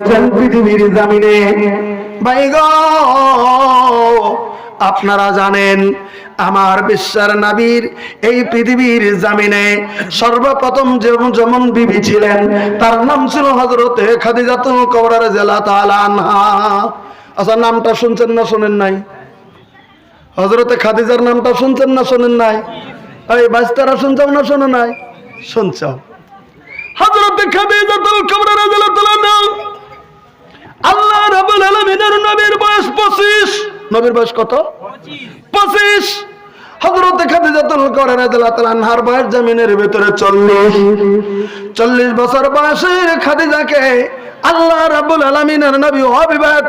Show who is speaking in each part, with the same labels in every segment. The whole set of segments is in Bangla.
Speaker 1: পৃথিবীর জামিনে। আপনারা জানেন, আমার বিশ্বের নাবির এই পৃথিবীর জামিনে সর্বপ্রথম যেমন বিবি ছিলেন, তার নাম ছিল হজরতে খাদিজাতুল কবরার জেলা তালানহা আচ্ছা নামটা শুনছেন না শোনেন নাই? হজরতে খাদিজার নামটা শুনছেন না শোনেন নাই? এই বাস্তারা শুনছাও না শোনো নাই? শুনছাও হজরতে খাদিজাতুল কবরার জেলা তালানহা আল্লাহ রাবুল আলমিনের নবীর বয়স পঁচিশ। নবীর বয়স কত? পঁচিশ। জমিনের ভিতরে চল্লিশ। চল্লিশ বছর নবী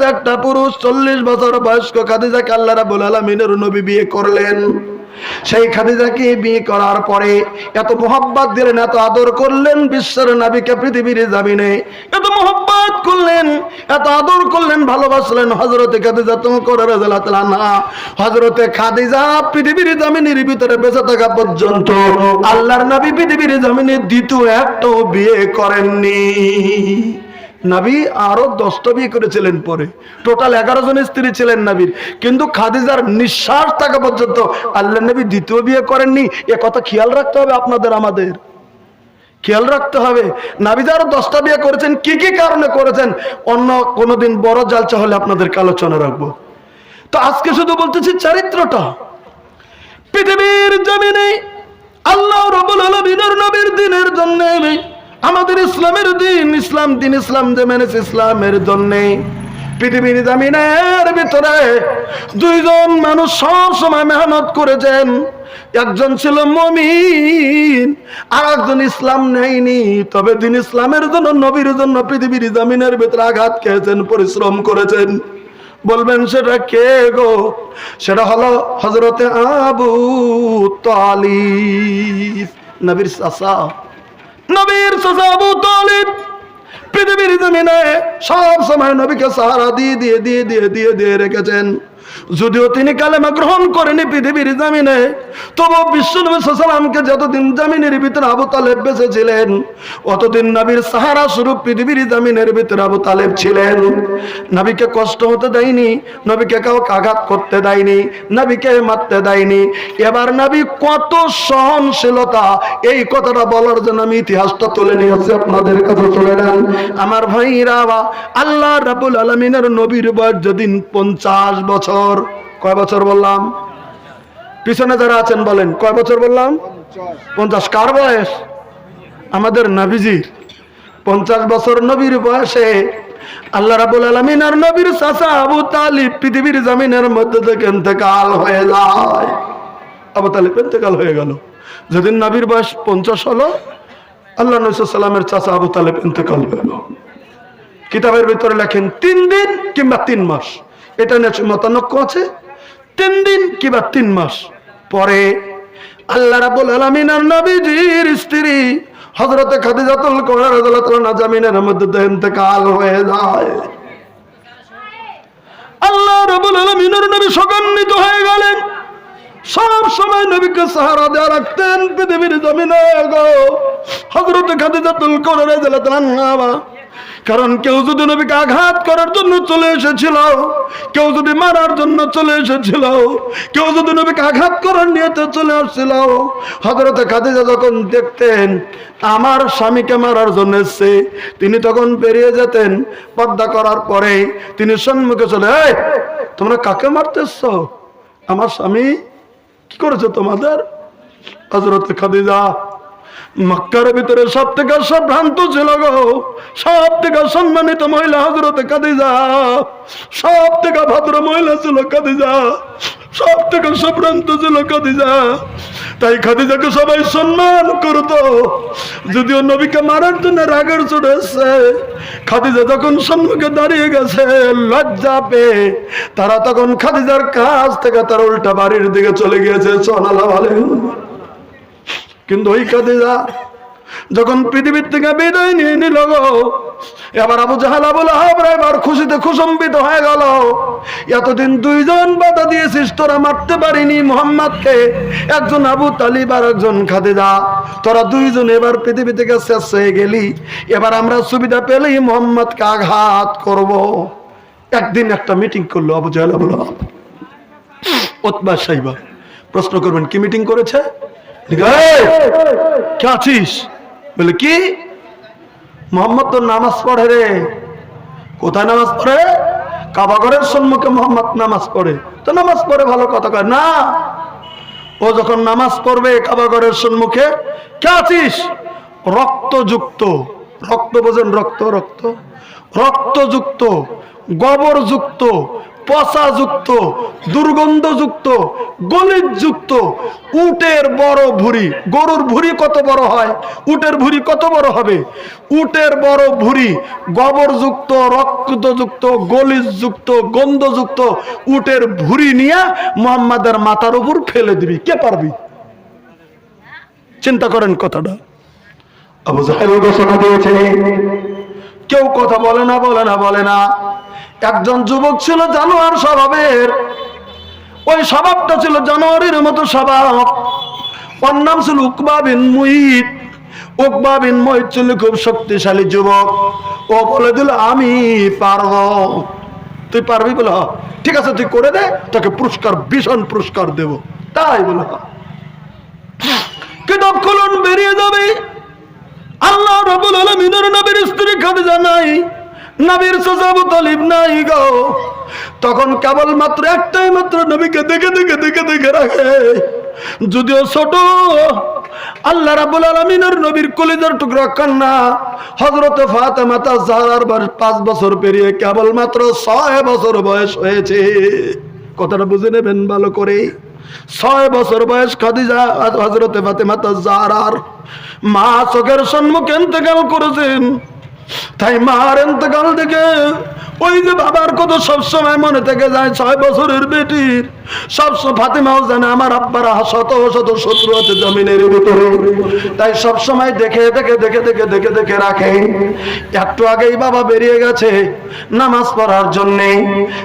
Speaker 1: একটা পুরুষ চল্লিশ বছর বয়স্ক খাদিজাকে আল্লাহ রাবুল আলমিনের নবী বিয়ে করলেন। সেই খাদিজাকে বিয়ে করার পরে এত মোহাব্বত দিলেন, এত আদর করলেন বিশ্বের নাবিকে পৃথিবীর জামিনে। এত মোহাব্বত করলেন, এত আদর করলেন, ভালোবাসলেন হজরতে খাদিজা তুমি করে না হজরতে খাদিজা পৃথিবীর জামিনের ভিতরে বেঁচে থাকা পর্যন্ত আল্লাহর নবী পৃথিবীর জামিনে দ্বিতীয় একটাও বিয়ে করেননি। নাবি আরও দশটা বিয়ে করেছিলেন পরে। টোটাল এগারো জন স্ত্রী ছিলেন নাবির। কিন্তু খাদিজার নিঃশ্বাস থাকা পর্যন্ত আল্লাহ নবী দ্বিতীয় বিয়ে করেননি। এ কথা খেয়াল রাখতে হবে আপনাদের আমাদের। খেয়াল রাখতে হবে আরও দশটা বিয়ে করেছেন, কি কি কারণে করেছেন? অন্য কোনোদিন বড় জালচা হলে আপনাদেরকে আলোচনা রাখব। তো আজকে শুধু বলতেছি চারিত্রটা। পৃথিবীর জমিনে আল্লাহ রবুল আলমিনের নবীর দিনের জন্য আমাদের ইসলামের দিন, ইসলাম দিন, ইসলাম যে মেনেছে ইসলামের জন্যে। পৃথিবীর জামিনের ভিতরে দুইজন মানুষ সব সময় মেহনত করেছেন। একজন ছিল মমিন, আর একজন ইসলাম নেয়নি। তবে দিন ইসলামের জন্য, নবীর জন্য পৃথিবীর জামিনের ভিতরে আঘাত খেয়েছেন, পরিশ্রম করেছেন। বলবেন, সেটা কে গো? সেটা হলো হজরতে আবু তালিব। নবীর চাষা নবীর চাচা আবু তালিব পৃথিবীর জমিনে সব সময় নবীকে সাহারা দিয়ে দিয়ে দিয়ে দিয়ে দিয়ে দিয়ে রেখেছেন। যদিও তিনি কালেমা গ্রহণ করেনি পৃথিবীর জামিনে, তবু বিশ্ব নবী সালামকে যতদিন জামিনের ভিতরে আবু তালেব বেঁচে ছিলেন অতদিন নবীর সাহারা স্বরূপ পৃথিবীর জামিনের ভিতরে আবু তালেব ছিলেন। নবীকে কষ্ট হতে দেয়নি, নবীকে কাউকে আঘাত করতে দেয়নি, নবীকে মারতে দেয়নি। এবার নবী কত সহনশীলতা, এই কথাটা বলার জন্য আমি ইতিহাসটা তুলে নিয়েছি, আপনাদের কাছে তুলে নেন। আমার ভাইরা, আল্লাহ রাবুল আলমিনের নবীর বয়স যেদিন পঞ্চাশ বছর কয় বছর বললাম? পিছনে যারা আছেন বলেন, কয় বছর বললাম? পঞ্চাশ। কার বয়স? আমাদের নবীজির। পঞ্চাশ বছর নবীর বয়সে আল্লাহ রাবুল আলমিন আর নবীর চাষা আবু তালিব পৃথিবীর জামিনের মধ্যে থেকে ইন্তেকাল হয়ে যায়। আবু তালিব ইন্তেকাল হয়ে গেল। যেদিন নবীর বয়স পঞ্চাশ হলো, আল্লাহ নসাল্লামের চাষা আবু তালেব হয়ে গেল কিতাবের ভিতরে লেখেন, তিন দিন কিংবা তিন মাস। এটা নিয়ে মতানক্য আছে। তিন দিন কিংবা তিন মাস পরে আল্লাহ রাবুল আলমিন আর নবীজির স্ত্রী হজরতে খাদিজাতুল কোরআন রাদিয়াল্লাহু না জামিনের মধ্যে তো ইন্তেকাল হয়ে যায়। আল্লাহ রাবুল আলমিনের নবী সগান্বিত হয়ে গেলেন। সব সময় নবীকে সাহারা দেওয়া রাখতেন পৃথিবীর জমিনে গো। হজরতে খাদিজাতুল কোরআন রাদিয়াল্লাহু কারণ কেউ যদি নবীকে আঘাত করার জন্য চলে এসেছিল কেউ যদি মারার জন্য চলে এসেছিল কেউ যদি নবীকে আঘাত করার নিয়েতে চলে আসছিল হজরতে খাদিজা যখন দেখতেন আমার স্বামীকে মারার জন্য এসছে, তিনি তখন পেরিয়ে যেতেন পর্দা করার পরে, তিনি সম্মুখে চলে তোমরা কাকে মারতেছ? আমার স্বামী কি করেছে তোমাদের? হজরতে খাদিজা মক্কার ভিতরে সব থেকে সব ভ্রান্ত ছিল গো। সব থেকে সম্মানিত মহিলা হজরতে কাদিজা সব থেকে ভদ্র মহিলা ছিল কাদিজা সব থেকে সম্ভ্রান্ত ছিল কাদিজা তাই খাদিজাকে সবাই সম্মান করতো। যদিও নবীকে মারার জন্য রাগের চড়ে এসছে, খাদিজা যখন সম্মুখে দাঁড়িয়ে গেছে, লজ্জা পেয়ে তারা তখন খাদিজার কাছ থেকে তার উল্টা বাড়ির দিকে চলে গিয়েছে। সোনালা বলেন। কিন্তু ওই খাদিজা যখন পৃথিবীর থেকে বিদায় নিয়ে নিল এবার আবু জাহাল, আবুল আহাবরা এবার খুশিতে খুশম্বিত হয়ে গেল। এতদিন দুইজন বাধা দিয়েছিস, তোরা মারতে পারিনি মোহাম্মদকে, একজন আবু তালিব আর একজন খাদিজা। তোরা দুইজন এবার পৃথিবী থেকে শেষ হয়ে গেলি, এবার আমরা সুবিধা পেলেই মোহাম্মদকে আঘাত করব। একদিন একটা মিটিং করল আবু জাহাল, আবুল আহাব। ওতবা সাইবা প্রশ্ন করবেন, কি মিটিং করেছে? কে আছিস? বলে, কি? মোহাম্মদ তো নামাজ পড়ে রে। কোথায় নামাজ পড়ে? কাবাগরের সম্মুখে মোহাম্মদ নামাজ পড়ে। তো নামাজ পড়ে, ভালো কথা কয়। না। ও যখন নামাজ পড়বে কাবাগরের সম্মুখে, কে আছিস? রক্তযুক্ত। রক্ত বোঝেন, রক্ত রক্ত। রক্তযুক্ত। গোবরযুক্ত। পচাযুক্ত, দুর্গন্ধযুক্ত গলিতযুক্ত উটের বড় ভুঁড়ি। গরুর ভুঁড়ি কত বড় হয়? উটের ভুঁড়ি কত বড় হবে? উটের বড় ভুঁড়ি গোবরযুক্ত, রক্তযুক্ত, গলিতযুক্ত, গন্ধযুক্ত, উটের ভুঁড়ি নিয়ে মোহাম্মদের মাথার উপর ফেলে দিবি। কে পারবি? চিন্তা করেন কথাটা। ঘোষণা দিয়েছে কেউ কথা বলে না বলে না বলে না। একজন যুবক ছিল জানোয়ার স্বভাবের। ওই স্বভাবটা ছিল জানোয়ারের মতো স্বভাব। ওর নাম ছিল উকবা বিন মুহিত উকবা বিন মুহিত ছিল খুব শক্তিশালী যুবক। ও বলে, দিল, আমি পারব। তুই পারবি? বলে "হ্যাঁ।" ঠিক আছে, তুই করে দে, তোকে পুরস্কার, ভীষণ পুরস্কার দেব। তাই বলে "হ্যাঁ।" কিতাব খুলুন, বেরিয়ে যাবে। আল্লাহ রাব্বুল আলামিনের নবীর স্ত্রী খাদিজা নাই। নবীর সাজাবু তালিব নাই গো। তখন কেবল মাত্র একটাই মাত্র নবীকে দেখে দেখে দেখে দেখে রাখে। যদিও ছোট, আল্লাহ রাব্বুল আলামিনের নবীর কলিজার টুকরা কন্যা হযরত ফাতেমা তাজহারার বয়স পাঁচ বছর পেরিয়ে কেবল মাত্র ছয় বছর বয়স হয়েছে। কথাটা বুঝে নেবেন ভালো করে। ছয় বছর বয়স খাদিজা হজরতে ফাতেমা তাজহারার মা চোখের সম্মুখে ইন্তেকাল করেছেন। তাই মার ইন্তেকাল থেকে ওই যে বাবার কথা সবসময় মনে থেকে যায়, ছয় বছরের বেটির। সব ফাতেমাও জানে আমার আব্বারা শত শত শত্রু আছে জমিনের ভিতরে। তাই সব সময় দেখে দেখে দেখে দেখে দেখে দেখে রাখে। একটু আগেই বাবা বেরিয়ে গেছে নামাজ পড়ার জন্যে।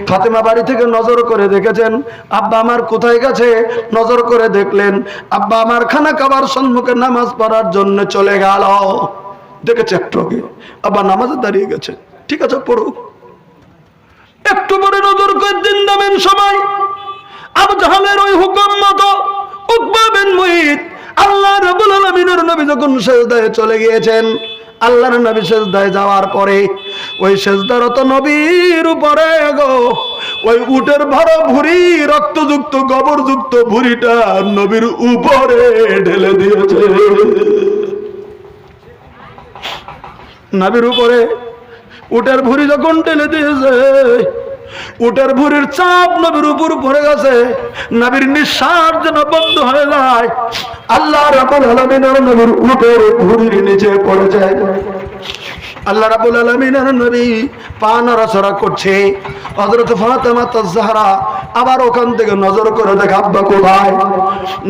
Speaker 1: ফাতেমা বাড়ি থেকে নজর করে দেখেছেন, আব্বা আমার কোথায় গেছে? নজর করে দেখলেন, আব্বা আমার খানা খাবার সম্মুখে নামাজ পড়ার জন্য চলে গেল। দেখেছে একটু আগে আব্বা নামাজে দাঁড়িয়ে গেছে। ঠিক আছে পড়ুক একটু পরে নজর করে দিন দামেন সবাই। আবু জাহালের ওই হুকুম মতো উকবা বিন মুহিত আল্লাহ রাব্বুল আলামিনের নবী যখন সেজদায় চলে গিয়েছেন, আল্লাহর নবী সেজদায় যাওয়ার পরে ওই সেজদারত নবীর উপরে গো, ওই উটের ভর ভুঁড়ি, রক্তযুক্ত গোবরযুক্ত ভুঁড়িটা নবীর উপরে ঢেলে দিয়েছে। নবীর উপরে উটের ভুরি যখন টেনে দিয়েছে, উটের ভুরির চাপ নবীর উপর পড়ে গেছে। নবীর নিঃশ্বাস যেন বন্ধ হয়ে যায়। আল্লাহ রাবুল আলমিনের নবীর উটের ভুরির নিচে পড়ে যায়। আল্লাহ রাবুল আলমিনের নবী পা নড়াচড়া করছে। হজরত ফাতেমা তাজহারা আবার ওখান থেকে নজর করে দেখে, আব্বা কোথায়?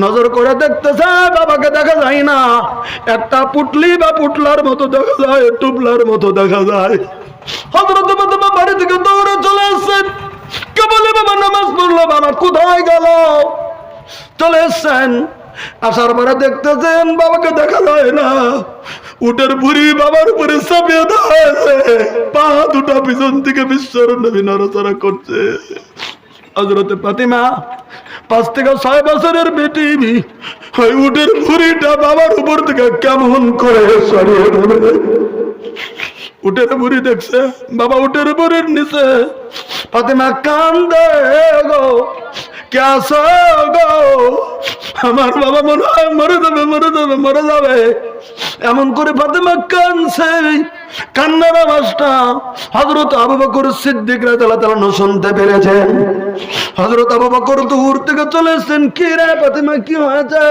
Speaker 1: নজর করে দেখতেছে, বাবাকে দেখা যায় না। একটা পুটলি বা পুটলার মতো দেখা যায়, টুবলার মতো দেখা যায়। হজরত ফাতেমা বাড়ি থেকে দৌড়ে চলে আসছেন কে বলে বাবা নামাজ পড়ল, বাবা কোথায় গেল? চলে এসছেন। আসার পরে দেখতেছেন, বাবাকে দেখা যায় না। উটের বুড়ি বাবার উপরে চাপিয়ে দেওয়া পা দুটা পিছন থেকে বিশ্বর নড়াচড়া করছে। কেমন করে বুড়ি দেখছে, বাবা নিচে। ফাতেমা কান্দে গো ক্যাস গো? আমার বাবা মনে হয় মরে যাবে মরে যাবে মরে যাবে। এমন করে ফাতেমা কানছে কান্নার আওয়াজটা হজরত আবু বকর সিদ্দিক রাদিয়াল্লাহু তাআলা শুনতে পেরেছেন। হজরত আবু বকর দূর থেকে চলে এসেছেন। কি রে ফাতেমা, কি হয়েছে?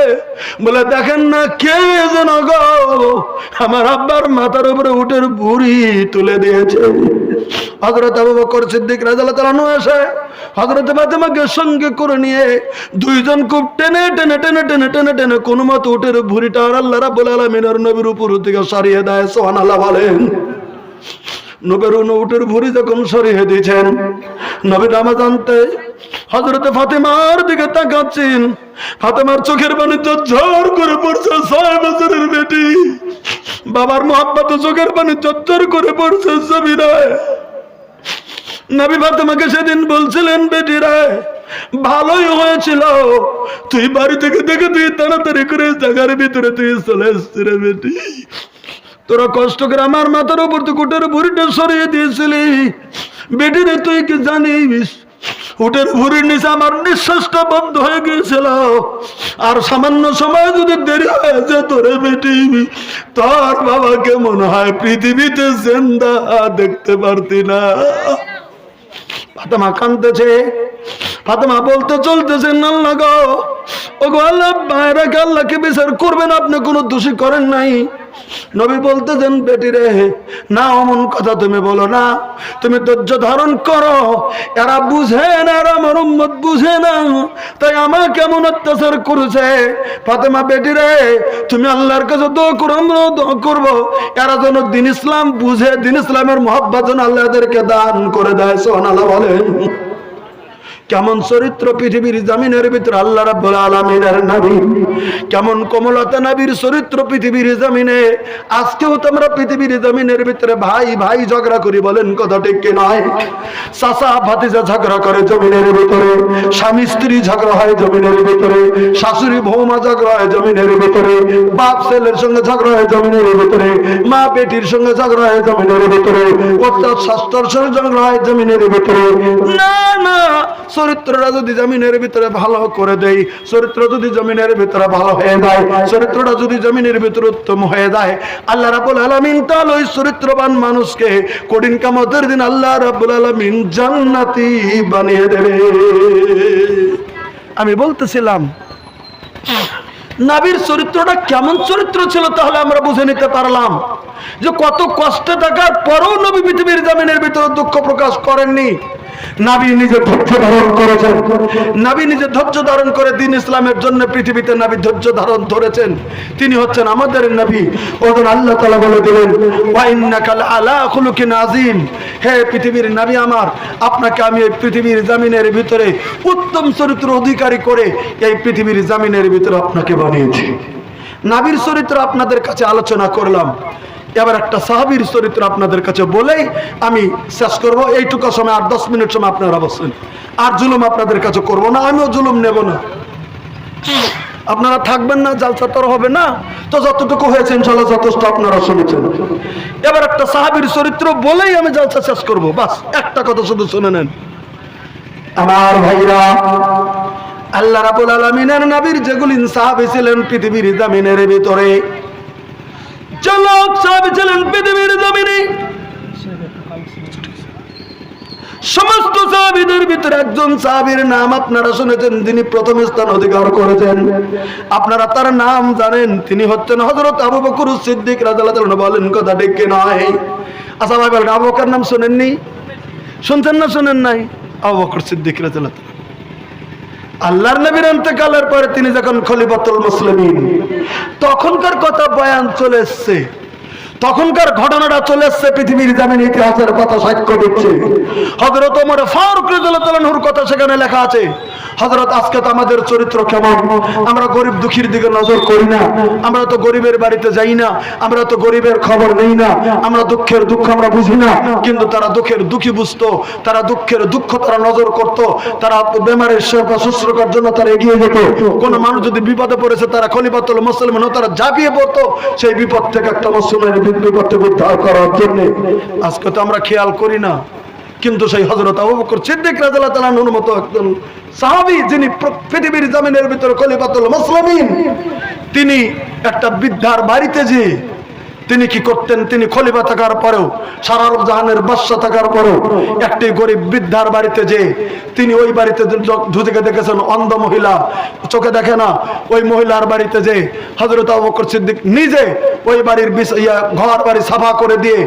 Speaker 1: বলে, দেখেন না কে যেন গো, আমার আব্বার মাথার উপরে উটের বুড়ি তুলে দিয়েছে। হজরত আবু বকর সিদ্দিক তাআলা আসে হজরত ফাতেমাকে সঙ্গে করে নিয়ে দুইজন খুব টেনে টেনে টেনে টেনে টেনে টেনে কোনো মতো উঠের ভুড়িটা আর আল্লাহ রাব্বুল আলামিনের নবীর উপর থেকে সরিয়ে দেয়, সুবহানাল্লাহ বলেন। নবের উটের ভুড়ি যখন সরিয়ে দিয়েছেন, নবী রামাজানতে হজরতে ফাতেমার দিকে তাকাচ্ছেন। ফাতেমার চোখের পানি ঝড় করে পড়ছে, ছয় বছরের বেটি। বাবার মোহাম্মত চোখের পানি চচ্চর করে পড়ছে নবী ফাতেমাকে সেদিন বলছিলেন বেটিরা ভালোই হয়েছিল। তুই বাড়ি থেকে দেখে তুই তাড়াতাড়ি করে জায়গার ভিতরে তুই চলে এসছি রে বেটি। তোরা কষ্ট করে আমার মাথার উপর তুই কুটের ভুড়িটা সরিয়ে দিয়েছিলি। বেটি রে, তুই কি জানিস? উটের ভুড়ির নিচে আমার নিঃশ্বাসটা বন্ধ হয়ে গিয়েছিল। আর সামান্য সময় যদি দেরি হয়ে যেত রে বেটি, তোর বাবাকে মনে হয় পৃথিবীতে জেন্দা দেখতে পারতি না। ফাতেমা কান্দতেছে ফাতেমা বলতে চলতেছে আল্লাহ গো ও গো আল্লাহ বাইরে আল্লাহকে বিচার করবেন? আপনি কোনো দোষী করেন নাই? নবী বলতেছেন, বেটি রে না, অমন কথা তুমি বলো না। তুমি ধৈর্য ধারণ করো। এরা বুঝে না, এরা আমার উম্মত বুঝে না। তাই আমার কেমন অত্যাচার করেছে। ফাতেমা বেটি রে, তুমি আল্লাহর কাছে দো করো দোয়া করব। এরা যেন দিন ইসলাম বুঝে, দিন ইসলামের মহাব্বা যেন আল্লাহ দান করে দেয় সোহান আল্লাহ বলেন। কেমন চরিত্র পৃথিবীর জামিনের ভিতরে আল্লাহ রাব্বুল আলামিনের নবী? কেমন কমলতা নবীর চরিত্র পৃথিবীর জামিনে? আজকেও তোমরা পৃথিবীর জামিনের ভিতরে ভাই ভাই ঝগড়া করি বলেন কথা ঠিক কি নয়? চাচা ভাতিজা ঝগড়া করে জমিনের ভিতরে, স্বামী স্ত্রী ঝগড়া হয় জমিনের ভিতরে, শাশুড়ি বৌমা ঝগড়া হয় জমিনের ভিতরে, বাপ ছেলের সঙ্গে ঝগড়া হয় জমিনের ভিতরে, মা বেটির সঙ্গে ঝগড়া হয় জমিনের ভিতরে অর্থাৎ স্বাস্থ্যর সঙ্গে ঝগড়া হয় জমিনের ভিতরে। না না চরিত্রটা যদি জমিনের ভিতরে ভালো করে দেই, চরিত্র যদি জমিনের ভিতরে ভালো হয়ে যায়, চরিত্রটা যদি জমিনের ভিতরে উত্তম হয়ে যায়, আল্লাহ রাবুল আলমিন তাহলে ওই চরিত্রবান মানুষকে কঠিন কামতের দিন আল্লাহ রাবুল আলমিন জান্নাতি বানিয়ে দেবে। আমি বলতেছিলাম, নাবির চরিত্রটা কেমন চরিত্র ছিল তাহলে আমরা বুঝে নিতে পারলাম যে কত কষ্টে থাকার পরেও নবী পৃথিবীর জামিনের ভিতরে দুঃখ প্রকাশ করেননি। নাবি নিজে ধৈর্য ধারণ করেছেন। নাবি নিজে ধৈর্য ধারণ করে দিন ইসলামের জন্য পৃথিবীতে নাবি ধৈর্য ধারণ ধরেছেন। তিনি হচ্ছেন আমাদের নবী। ওদের আল্লাহ তালা বলে দিলেন ওয়াইন্নাকাল আলা খুলুকিন আজিম হে পৃথিবীর নবী আমার, আপনাকে আমি এই পৃথিবীর জামিনের ভিতরে উত্তম চরিত্র অধিকারী করে এই পৃথিবীর জামিনের ভিতরে আপনাকে বানিয়েছি। নাবির চরিত্র আপনাদের কাছে আলোচনা করলাম। এবার একটা সাহাবির চরিত্র আপনাদের কাছে বলেই আমি শেষ করব। এইটুকু সময় আর দশ মিনিট সময় আপনারা বসছেন আর জুলুম আপনাদের কাছে করব না, আমিও জুলুম নেব না। আপনারা থাকবেন না, জালসা তোর হবে না। তো যতটুকু হয়েছে ইনশাল্লাহ যথেষ্ট আপনারা শুনেছেন। এবার একটা সাহাবির চরিত্র বলেই আমি জালসা শেষ করব। বাস, একটা কথা শুধু শুনে নেন। আমার ভাইরা, আল্লাহ রাবুল আলমিনের নবীর যেগুলি সাহাবি ছিলেন পৃথিবীর জামিনের ভিতরে জলক সাহাবি পৃথিবীর জমিনে। সমস্ত সাহাবিদের ভিতরে একজন সাহাবির নাম আপনারা শুনেছেন তিনি প্রথম স্থান অধিকার করেছেন। আপনারা তার নাম জানেন, তিনি হচ্ছেন হজরত আবু বকর সিদ্দিক রাজাল্লাহ বলেন, কথা ডেকে নয়? আচ্ছা ভাই, বলেন, আবু বকর নাম শোনেননি? শুনছেন না, শোনেন নাই? আবু বকর সিদ্দিক রাজাল্লাহ আল্লাহর নবীর অন্তকালের পরে তিনি যখন খলিফাতুল মুসলিমিন তখনকার কথা বয়ান চলে এসছে। তখনকার ঘটনাটা চলে এসছে পৃথিবীর জামিন ইতিহাসের কথা সাক্ষ্য দিচ্ছে। হজরত ওমর ফারুক রাদিয়াল্লাহুর কথা সেখানে লেখা আছে। হজরত আজকে তো আমাদের চরিত্র কেমন? আমরা গরিব দুঃখীর দিকে নজর করি না। আমরা তো গরিবের বাড়িতে যাই না। আমরা তো গরিবের খবর নেই না। আমরা দুঃখের দুঃখ আমরা বুঝি না। কিন্তু তারা দুঃখের দুঃখী বুঝতো। তারা দুঃখের দুঃখ তারা নজর করত। তারা বেমারের সেবা শুশ্রূষার জন্য তারা এগিয়ে যেত। কোন মানুষ যদি বিপদে পড়েছে, তারা খলিফাতুল মুসলমান তারা ঝাঁপিয়ে পড়তো। সেই বিপদ থেকে একটা মুসলমানের বিপদ করতে উদ্ধার করার জন্য। আজকে তো আমরা খেয়াল করি না, কিন্তু সেই হজরত আবু বকর সিদ্দিক রাদিয়াল্লাহু তালানুর মতো একজন সাহাবি যিনি পৃথিবীর জামিনের ভিতরে খলিফাতুল মুসলিমিন, তিনি একটা বৃদ্ধার বাড়িতে যে তিনি কি করতেন? তিনি খলিফা থাকার পরেও সারা জাহানের বাদশা থাকার পরেও, একটি গরিব বৃদ্ধার বাড়িতে যে তিনি ওই বাড়িতে ঢুকে দেখেছেন অন্ধ মহিলা। চোখে দেখে না, ওই মহিলার বাড়িতে যে হজরত আবু বকর সিদ্দিক নিজে ওই বাড়ির ইয়া ঘর বাড়ি সাফা করে দিয়ে,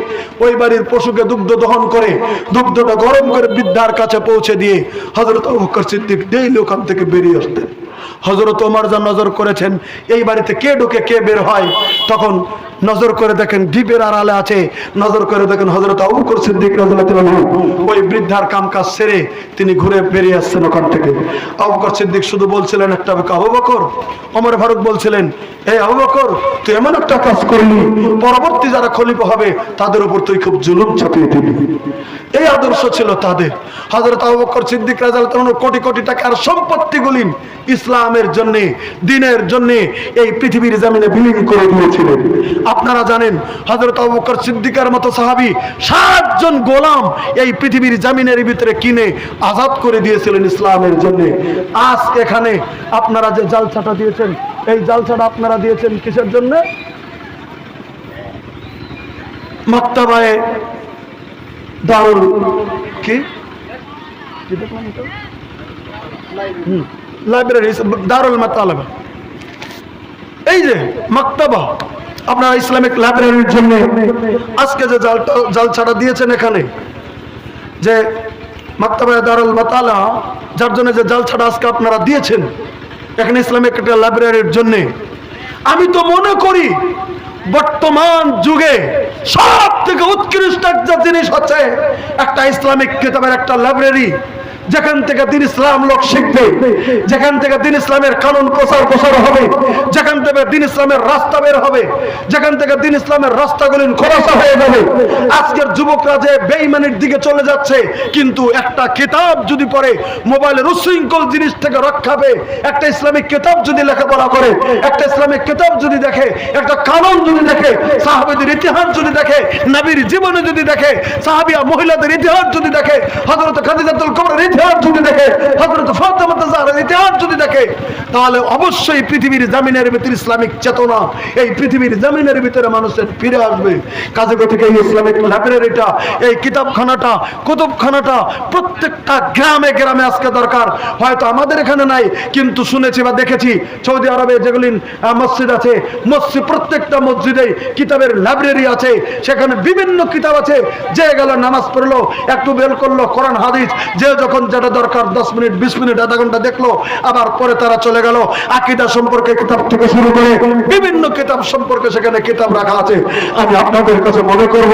Speaker 1: ওই বাড়ির পশুকে দুগ্ধ দহন করে, দুগ্ধটা গরম করে বৃদ্ধার কাছে পৌঁছে দিয়ে হজরত আবু বকর সিদ্দিক ডেইলি ওখান থেকে বেরিয়ে আসতেন। হজরত ওমর যা নজর করেছেন, এই বাড়িতে কে ঢুকে কে বের হয়, তখন নজর করে দেখেন দ্বীপের আড়ালে আছে, নজর করে দেখেন হজরত আবু বকর সিদ্দিক ওই বৃদ্ধার কাম কাজ সেরে তিনি ঘুরে বেরিয়ে আসছেন ওখান থেকে। আবু বকর সিদ্দিক শুধু বলছিলেন, একটা আবু বকর। ওমর ফারুক বলছিলেন এই আবু বকর, তুই এমন একটা কাজ করলি, পরবর্তী যারা খলিফা হবে, তাদের উপর তুই খুব জুলুম চাপিয়ে দিবি। এই আদর্শ ছিল তাদের। হজরত আবু বকর সিদ্দিক আনহু কোটি কোটি টাকার সম্পত্তিগুলি ইসলামের জন্য, দিনের জন্য এই পৃথিবীর জমিনে বিলীন করে দিয়েছিলেন। আপনারা জানেন হজরত আবু বকর সিদ্দিকার মতো সাহাবী সাতজন গোলাম এই পৃথিবীর জমিনের ভিতরে কিনে আজাদ করে দিয়েছিলেন ইসলামের জন্য। আজ এখানে আপনারা যে জালসাটা দিয়েছেন, এই জালসাটা আপনারা দিয়েছেন কিসের জন্য? মক্তবায় দারুল কি? লাইব্রেরি দারুল মাতালাবা। এই যে মাক্তাবা আপনারা ইসলামিক লাইব্রেরির জন্য আজকে যে জালটা জালছাটা দিয়েছেন এখানে যে মাক্তাবা দারুল মাতালা যার জন্য যে জালছাটা আজকে আপনারা দিয়েছেন এখানে ইসলামিক একটা লাইব্রেরির জন্য। আমি তো মনে করি বর্তমান যুগে সব থেকে উৎকৃষ্ট একটা জিনিস হচ্ছে একটা ইসলামিক কিতাবের একটা লাইব্রেরি যেখান থেকে দিন ইসলাম লোক শিখবে, যেখান থেকে দিন ইসলামের কানুন প্রচার প্রসার হবে, যেখান থেকে দিন ইসলামের রাস্তা বের হবে, যেখান থেকে দিন ইসলামের রাস্তাগুলি খোলাসা হয়ে যাবে। আজকের যুবকরা যে বেইমানির দিকে চলে যাচ্ছে, কিন্তু একটা কিতাব যদি পড়ে মোবাইলের উশৃঙ্খল জিনিস থেকে রক্ষা পেয়ে একটা ইসলামিক কিতাব যদি লেখাপড়া করে, একটা ইসলামিক কিতাব যদি দেখে, একটা কানুন যদি দেখে, সাহাবেদের ইতিহাস যদি দেখে, নবীর জীবনে যদি দেখে, সাহাবিয়া মহিলাদের ইতিহাস যদি দেখে, হযরত খাদিজাতুল কুবরার ইতিহাস যদি দেখে, হযরত ফাতেমা ইতিহাস যদি দেখে, তাহলে অবশ্যই পৃথিবীর জমিনের ভিতরে ইসলামিক চেতনা, এই পৃথিবীর জমিনের ভিতরে মানুষের ফিরে আসবে। কাজে থেকে এই ইসলামিক লাইব্রেরিটা এই কিতাবখানাটা, কুতুবখানাটা প্রত্যেকটা গ্রামে গ্রামে আজকে দরকার। হয়তো আমাদের এখানে নাই, কিন্তু শুনেছি বা দেখেছি, সৌদি আরবে যেগুলি মসজিদ আছে, মসজিদ, প্রত্যেকটা মসজিদে কিতাবের লাইব্রেরি আছে। সেখানে বিভিন্ন কিতাব আছে, যে গেল, নামাজ পড়ল, একটু বের করল, কোরআন, হাদিস, যে যখন যেটা দরকার, দশ মিনিট, বিশ মিনিট, আধা ঘণ্টা দেখল, আবার পরে তারা চলে গেল। আকিদা সম্পর্কে কিতাব থেকে শুরু করে বিভিন্ন কিতাব সম্পর্কে সেখানে কিতাব রাখা আছে। আমি আপনাদের কাছে মনে করব,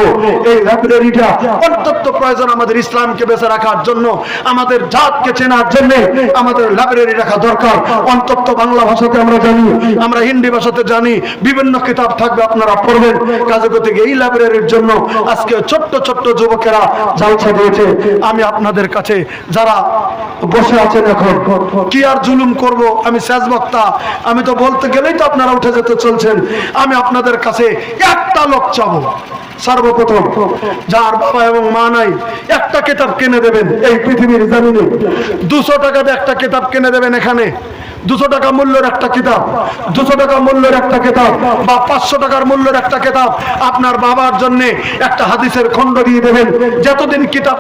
Speaker 1: এই লাইব্রেরিটা অত্যন্ত প্রয়োজন আমাদের ইসলামকে বেঁচে রাখার জন্য, আমাদের জাতকে চেনার জন্য আমাদের লাইব্রেরি রাখা দরকার। অন্তত বাংলা ভাষাতে আমরা জানি, আমরা হিন্দি ভাষাতে জানি, বিভিন্ন কিতাব থাকবে আপনারা পড়বেন। কাজে গতি এই লাইব্রেরির জন্য আজকে ছোট্ট ছোট্ট যুবকেরা জালসা দিয়েছে, আমি আপনাদের কাছে যারা বসে আছেন এখন। কি আর জুলুম করব? আমি শেষ বক্তা আমি তো বলতে গেলেই তো আপনারা উঠে যেতে চলছেন। আমি আপনাদের কাছে একটা লোক চাবো। সর্বপ্রথম, যার বাবা এবং মা নাই, একটা কিতাব কিনে দেবেন এই পৃথিবীর জমিনে। দুশো টাকাতে একটা কিতাব কিনে দেবেন এখানে। দুশো টাকা মূল্যের একটা কিতাব। দুশো টাকা মূল্যের একটা কিতাব বা পাঁচশো টাকার মূল্যের একটা কিতাব আপনার বাবার জন্য একটা হাদিসের খণ্ড দিয়ে দেবেন। যতদিন কিতাব